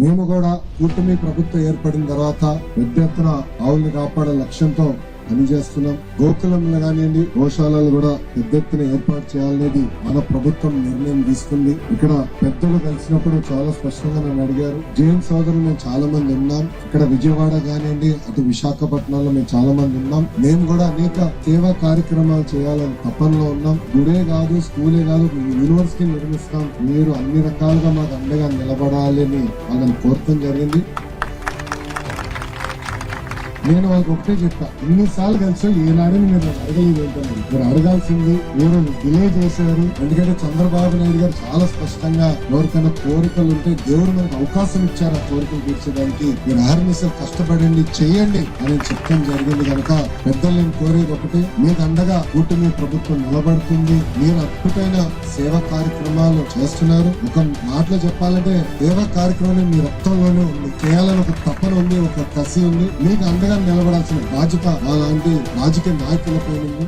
మేము కూడా కూటమి ప్రభుత్వం ఏర్పడిన తర్వాత పెద్ద ఎత్తున ఆవుల్ని కాపాడే లక్ష్యంతో పనిచేస్తున్నాం. గోకులంలో కానివ్వండి గోశాలలు కూడా పెద్ద ఎత్తున ఏర్పాటు చేయాలనేది మన ప్రభుత్వం నిర్ణయం తీసుకుంది. ఇక్కడ పెద్దలు కలిసినప్పుడు చాలా స్పష్టంగా నన్ను అడిగారు. జైన్ సోదరులు మేము చాలా మంది ఉన్నాం. ఇక్కడ విజయవాడ కానివ్వండి అటు విశాఖపట్నంలో మేము చాలా మంది ఉన్నాం. మేము కూడా అనేక సేవా కార్యక్రమాలు చేయాలని తపనలో ఉన్నాం. గుడే కాదు స్కూలే కాదు మేము యూనివర్సిటీ నిర్మిస్తాం. మీరు అన్ని రకాలుగా మాకు అండగా నిలబడాలని వాళ్ళని కోరటం జరిగింది. నేను వాళ్ళకి ఒకటే చెప్తా ఇన్నిసార్లు కలిసి ఏనాడని మీరు అడగలేదు ఏంటని మీరు అడగాల్సింది మీరు డిలే చేశారు? ఎందుకంటే చంద్రబాబు నాయుడు గారు చాలా స్పష్టంగా ఎవరికైనా కోరికలు ఉంటే దేవుడు మనకు అవకాశం ఇచ్చారు ఆ కోరికలు తీర్చడానికి. మీరు అహర్నిశలు కష్టపడండి చేయండి అని చెప్పడం జరిగింది కనుక పెద్దల్ని కోరేది ఒకటి మీకు అండగా కూటమి ప్రభుత్వం నిలబడుతుంది. మీరు అద్భుతమైన సేవా కార్యక్రమాలు చేస్తున్నారు. ఒక మాటలో చెప్పాలంటే సేవా కార్యక్రమం మీ రక్తంలోనే ఉంది చేయాలని ఒక తపన ఉంది ఒక కసి ఉంది. మీకు అండగా నిలబడాల్సిన బాధ్యత అలాంటి రాజకీయ నాయకులపై ఉంది.